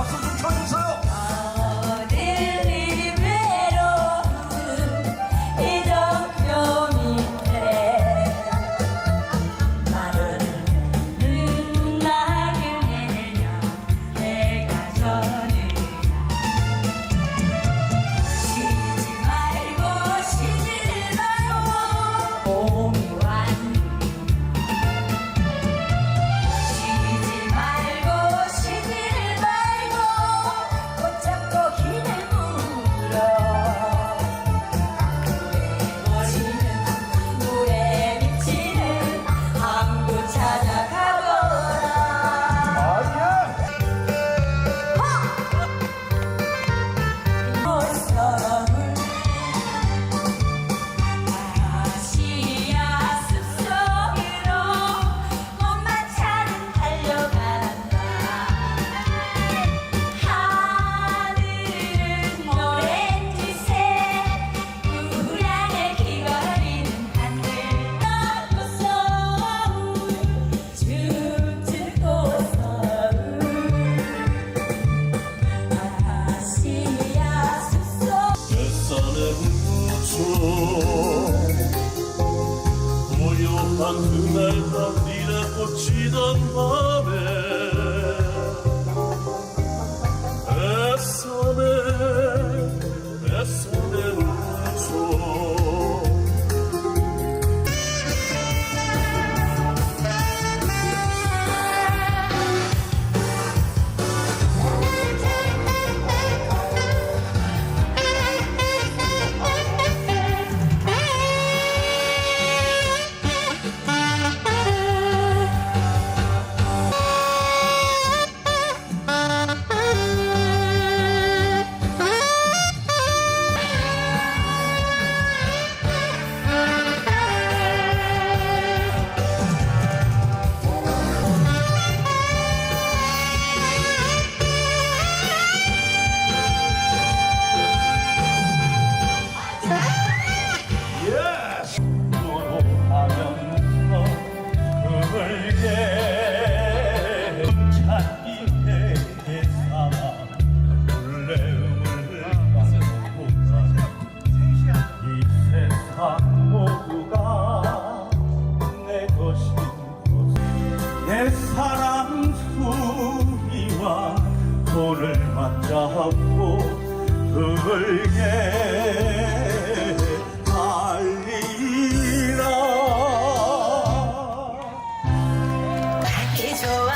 박수 좀 쳐주세요. 고요한 그날 밤 니네 꽃이던 밤에 내 사랑 수위와 손을 맞잡고 그을게 달리라. 아니 좋아